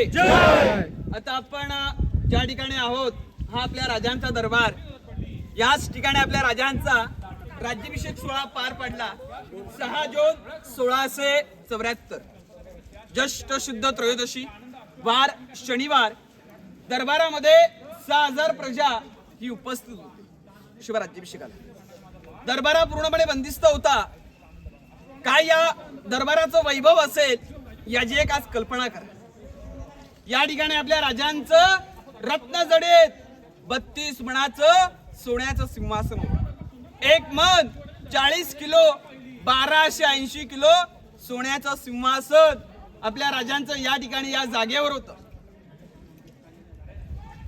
आता आपण ज्या ठिकाणी आहोत हा आपल्या राजांचा दरबार. याच ठिकाणी आपल्या राजांचा राज्याभिषेक सोहळा पार पडला. सहा जून सोळाशे चौऱ्याहत्तर. ज्येष्ठ शुद्ध त्रयोदशी वार शनिवार. दरबारामध्ये सहा हजार प्रजा ही उपस्थित होती. शिवराज्याभिषेकाला दरबारा पूर्णपणे बंदिस्त होता. काय या दरबाराचं वैभव असेल याची एक आज कल्पना करा. या ठिकाणी आपल्या राजांचं रत्न जडेत. बत्तीस मणाचं सोन्याचं सिंहासन. एक मन चाळीस किलो बाराशे ऐंशी किलो सोन्याचं सिंहासन आपल्या राजांचं या ठिकाणी या जागेवर होत.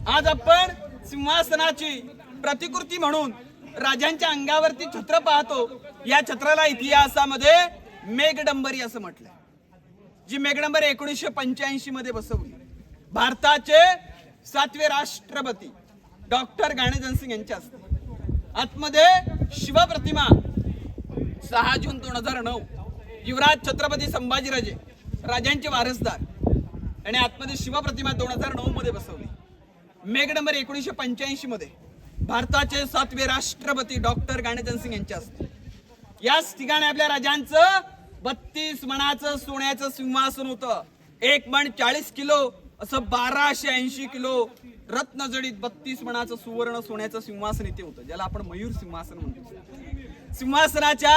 आज आपण सिंहासनाची प्रतिकृती म्हणून राजांच्या अंगावरती छत्र पाहतो. या छत्राला इतिहासामध्ये मेघडंबरी असं म्हटलंय. जी मेघडंबरी एकोणीसशे पंच्याऐंशी मध्ये बसवली. भारताचे सातवे राष्ट्रपती डॉक्टर गाणेजन सिंग यांच्या हस्ते. आतमध्ये शिवप्रतिमा सहा जून दोन हजार नऊ. युवराज छत्रपती संभाजीराजे राजांचे वारसदार. आणि आतमध्ये शिवप्रतिमा दोन हजार नऊ मध्ये बसवली. मेघ नंबर एकोणीसशे पंच्याऐंशी मध्ये भारताचे सातवे राष्ट्रपती डॉक्टर गाणेजन सिंग यांच्या हस्ते. याच ठिकाणी आपल्या राजांचं बत्तीस मणाचं सोन्याचं सिंहासन होतं. एक मण चाळीस किलो असं बाराशे ऐंशी किलो रत्नजडीत बत्तीस मणाचं सुवर्ण सोन्याचं सिंहासन इथे होतं ज्याला आपण मयूर सिंहासन म्हणतो. सिंहासनाच्या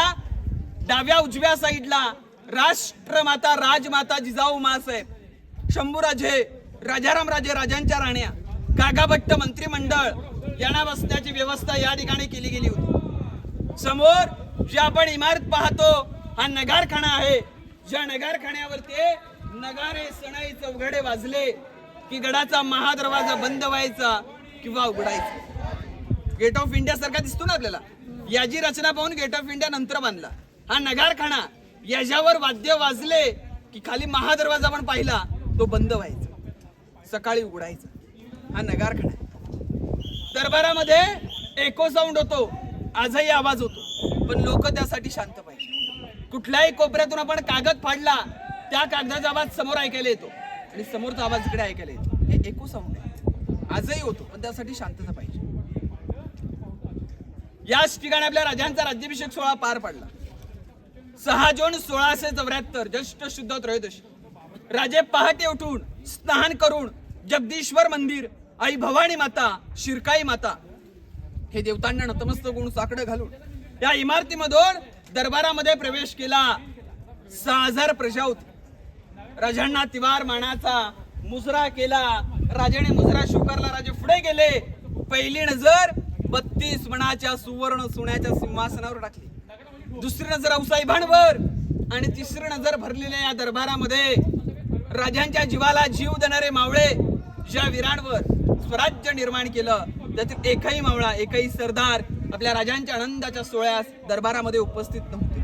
डाव्या उजव्या साईडला राष्ट्रमाता राजमाता जिजाऊ मासाहेब शंभूराजे राजाराम राजे राजांच्या राण्या कागाभट्ट मंत्रिमंडळ यांना बसण्याची व्यवस्था या ठिकाणी केली गेली होती. समोर जे आपण इमारत पाहतो हा नगारखाना आहे. ज्या नगारखान्यावरती नगारे सणाई चौघडे वाजले की गडाचा महादरवाजा बंद व्हायचा किंवा उघडायचा. गेट ऑफ इंडिया सारखा दिसतो ना आपल्याला? याची रचना पाहून गेट ऑफ इंडिया नंतर बांधला. हा नगारखाना याच्यावर वाद्य वाजले की खाली महादरवाजा पण पाहिला तो बंद व्हायचा. सकाळी उघडायचा. हा नगारखाना दरबारामध्ये एको साऊंड होतो आजही आवाज होतो. पण लोक त्यासाठी शांत पाहिजे. कुठल्याही कोपऱ्यातून आपण कागद फाडला त्या कागदाचा आवाज समोर ऐकायला येतो. आणि समोरचा आवाज इकडे ऐकायला येतो. हे एको साऊंड आहे. आजही होतो पण त्यासाठी शांतता पाहिजे. याच ठिकाणी आपल्या राजांचा राज्याभिषेक सोहळा पार पडला. सहा जून सोळाशे चौऱ्याहत्तर ज्येष्ठ शुद्ध त्रयोदशी. राजे पहाटे उठून स्नान करून जगदीश्वर मंदिर आई भवानी माता शिरकाई माता हे देवतांना नतमस्तक गुण साकडं घालून या इमारतीमधून दरबारामध्ये प्रवेश केला. सहा हजार प्रजा होती राजांना तिवार मानाचा मुजरा केला. राजाने मुजरा स्वीकारला. राजे पुढे गेले. पहिली नजर बत्तीस मणाच्या सुवर्ण सोन्याच्या सिंहासनावर टाकली. दुसरी नजर औसाई भांडवर आणि तिसरी नजर भरलेल्या या दरबारामध्ये राजांच्या जीवाला जीव देणारे मावळे ज्या वीरांवर स्वराज्य निर्माण केलं. त्यातील एकही मावळा एकही सरदार आपल्या राजांच्या आनंदाच्या सोहळ्यास दरबारामध्ये उपस्थित नव्हते.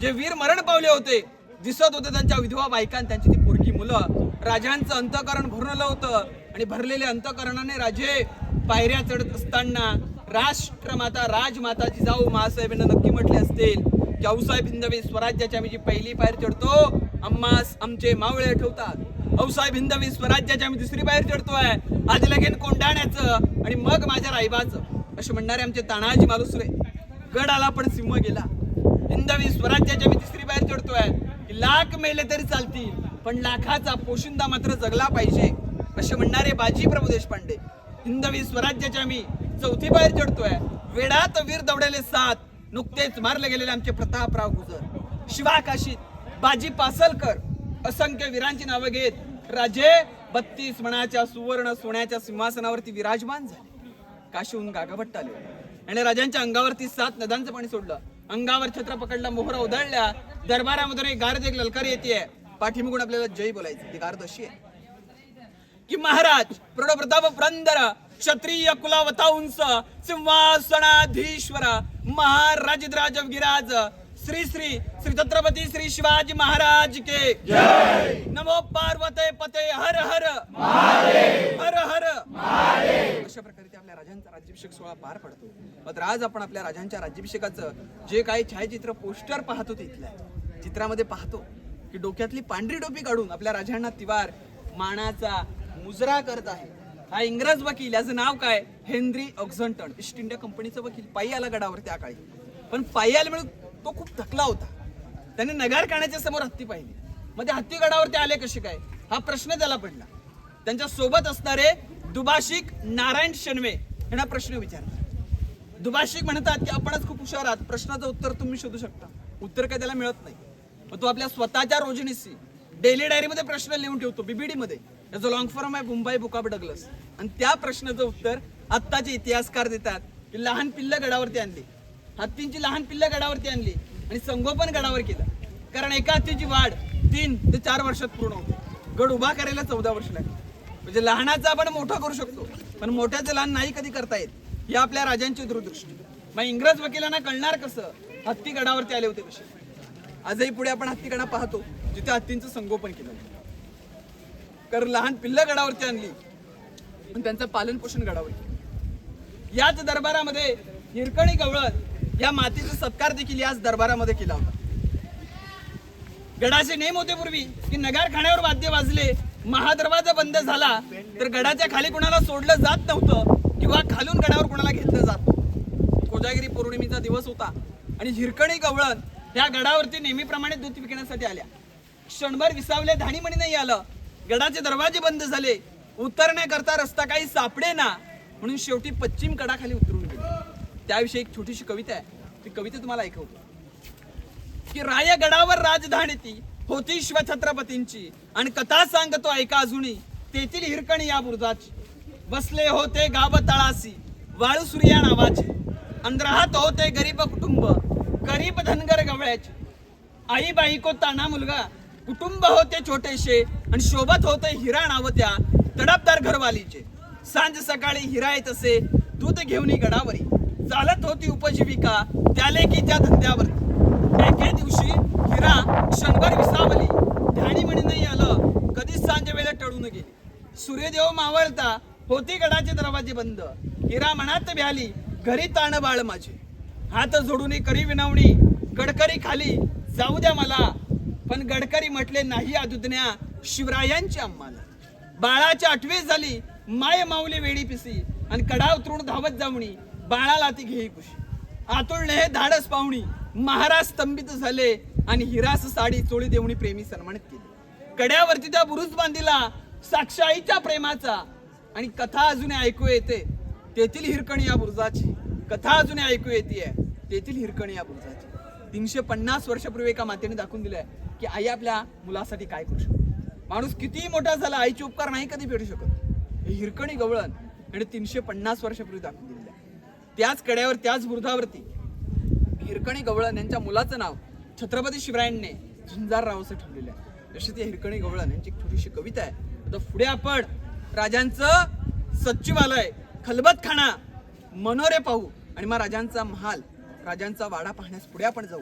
जे वीर मरण पावले होते दिसत होते त्यांच्या विधवा बायका त्यांची ती पोरकी मुलं. राजांचं अंतकरण भरलं होतं आणि भरलेले अंतकरणाने राजे पायऱ्या चढत असताना राष्ट्रमाता राजमाता जिजाऊ महासाहेबांना नक्की म्हटले असतील जाऊसाहेब हिंदवी स्वराज्याची आम्ही जी पहिली पायर चढतो अम्मास आमचे मावळे ठेवतात. औसाहेब हिंदवी स्वराज्याची आम्ही दुसरी बाहेर चढतोय. आधी लगेन कोंडाण्याचं आणि मग माझ्या रायबाचं. असे म्हणणारे आमचे तानाजी मालुसरे. गड आला पण सिंह गेला. हिंदवी स्वराज्याच्या मी तिसरी बाहेर चढतोय. लाख मेले तरी चालतील पण लाखाचा पोशिंदा मात्र जगला पाहिजे असे म्हणणारे बाजी प्रभू देशपांडे. हिंदवी स्वराज्याच्या मी चौथी बाहेर चढतोय. वेडात वीर दौडलेले सात नुकतेच मारले गेलेले आमचे प्रतापराव गुजर. शिवाकाशीत बाजी पासलकर असंख्य वीरांची नावं घेत राजे बत्तीस मणाच्या सुवर्ण सोन्याच्या सिंहासनावरती विराजमान झाले. काशीहून गागाभट्ट आले. आणि राजांच्या अंगावरती सात नद्यांचं पाणी सोडलं. अंगावर छत्र पकडला मोहरा उधळल्या दरबारामधून एक गारद एक ललकार येते पाठीमागून आपल्याला जय बोलायचं ती गारद अशी आहे. की महाराज प्रणप्रताप पुरंदर क्षत्रिय कुलावता उंच सिंहासनाधीश्वर महाराज गिराज श्री श्री श्री छत्रपती श्री शिवाजी महाराज के. नमो पार्वते पते हर हर. हर हर. अशा प्रकारे ते आपल्या राजांचा राज्याभिषेक सोहळा पार पडतो. मात्र आज आपण आपल्या राजांच्या राज्याभिषेकाचं जे काही छायाचित्र पोस्टर पाहतो ते इथल्या चित्रामध्ये पाहतो की डोक्यातली पांढरी टोपी काढून आपल्या राजांना तिवार मानाचा मुजरा करत आहे. हा इंग्रज वकील याचं नाव काय? हेनरी ऑक्झंटन ईस्ट इंडिया कंपनीचा वकील. पायी आला गडावर त्या काळी. पण पायी आल्यामुळे तो खूप थकला होता. त्याने नगार खाण्याच्या समोर हत्ती पाहिली. मग ते हत्ती गडावरती आले कसे काय? हा प्रश्न त्याला पडला. त्यांच्यासोबत असणारे दुभाषिक नारायण शनवे यांना प्रश्न विचारला. दुभाषिक म्हणतात की आपणच खूप हुशार आहात. प्रश्नाचं उत्तर तुम्ही शोधू शकता. उत्तर काय त्याला मिळत नाही. मग तो आपल्या स्वतःच्या रोजनीशी डेली डायरीमध्ये प्रश्न लिहून ठेवतो बीबीडी मध्ये. त्याचं लॉंग फॉर्म आहे मुंबई बुक डगलस आणि त्या प्रश्नाचं उत्तर आत्ताचे इतिहासकार देतात की लहान पिल्ल गडावरती आणली. हत्तींची लहान पिल्ल गडावरती आणली आणि संगोपन गडावर केलं. कारण एका हत्तीची वाढ तीन ते चार वर्षात पूर्ण होते. गड उभा करायला चौदा वर्ष लागले. म्हणजे लहानाचं आपण मोठा करू शकतो पण मोठ्याचं लहान नाही कधी करता येत ही आपल्या राजांची दूरदृष्टी. मग इंग्रज वकिलांना कळणार कसं? हत्ती गडावरती आले होते कसे? आजही पुढे आपण हत्तीकडा पाहतो जिथे हत्तींचं संगोपन केलं कारण लहान पिल्ल गडावरती आणली आणि त्यांचं पालन पोषण गडावर केलं. याच दरबारामध्ये हिरकणी गवळण या मातीचा सत्कार देखील याच दरबारामध्ये केला होता. गडाचे नेम होते पूर्वी की नगार खाण्यावर वाद्य वाजले महादरवाजा बंद झाला तर गडाच्या खाली कुणाला सोडलं जात नव्हतं किंवा खालून गडावर कुणाला घेतलं जात कोजागिरी पौर्णिमेचा दिवस होता आणि हिरकणी गवळण ह्या गडावरती नेहमीप्रमाणे दूध विकण्यासाठी आल्या. क्षणभर विसावले धाणीमणी नाही आलं. गडाचे दरवाजे बंद झाले. उतरण्याकरता रस्ता काही सापडे ना म्हणून शेवटी पश्चिम गडाखाली उतरून गेले. त्याविषयी एक छोटीशी कविता आहे. ती कविता तुम्हाला ऐकवतो. की रायगडावर राजधानी ती होती शिवछत्रपतींची. आणि कथा सांगतो ऐका अजूनही तेथील हिरकणी या बुरुजाची. बसले होते गाव तळासी वाळू सूर्या नावाचे. अंधराहात होते गरीब कुटुंब. गरीब धनगर गवळ्याचे. आई बाईको ताना मुलगा कुटुंब होते छोटेशे आणि शोभत होते हिरा नावत्या तडपदार घरवालीचे. सांज सकाळी हिरा येत असे दूध घेऊन गडावरी. चालत होती उपजीविका त्याले की त्या धंद्यावर. एके दिवशी हिरा क्षणभर विसावली. ध्यानी म्हणे नाही आलं कधीच सांजे वेळेला टळून गेली. सूर्यदेव मावळता होती गडाचे दरवाजे बंद. हिरा मनात भ्याली घरी ताण बाळ माझे. हात जोडून करी विनवणी गडकरी खाली जाऊ द्या मला. पण गडकरी म्हटले नाही आदुज्ञा शिवरायांची आम्हाला बाळाची आठवीस झाली माय माऊली वेडी पिसी आणि कडा तृण धावत जावणी बाळाला ती घेई कुशी आतुळने हे धाडस पाहुणी महाराज स्तंभित झाले आणि हिरास साडी चोळी देवणी प्रेमी सन्मानित केली. कड्यावरती त्या बुरुज बांधिला साक्षाईच्या प्रेमाचा आणि कथा अजूनही ऐकू येते तेथील हिरकणी या बुरुजाची. कथा अजूनही ऐकू येते तेथील हिरकणी या बुरुजाची. तीनशे पन्नास वर्षापूर्वी एका मातेने दाखवून दिलंय की आई आपल्या मुलासाठी काय करू शकतो. माणूस कितीही मोठा झाला आईचे उपकार नाही कधी फेडू शकत. हे हिरकणी गवळण आणि तीनशे पन्नास वर्षापूर्वी दाखवून दिलेलं आहे. त्याच कड्यावर त्याच बुरुजावरती हिरकणी गवळण यांच्या मुलाचं नाव छत्रपती शिवरायांनी झुंजारराव असं ठेवलेलं आहे. जशी ती हिरकणी गवळण यांची एक छोटीशी कविता आहे. आता पुढे आपण राजांचं सचिवालय खलबतखाना मनोरे पाहू आणि मग राजांचा महाल राजांचा वाडा पाहण्यास पुढे आपण जाऊ.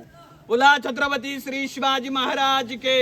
बोला छत्रपती श्री शिवाजी महाराज के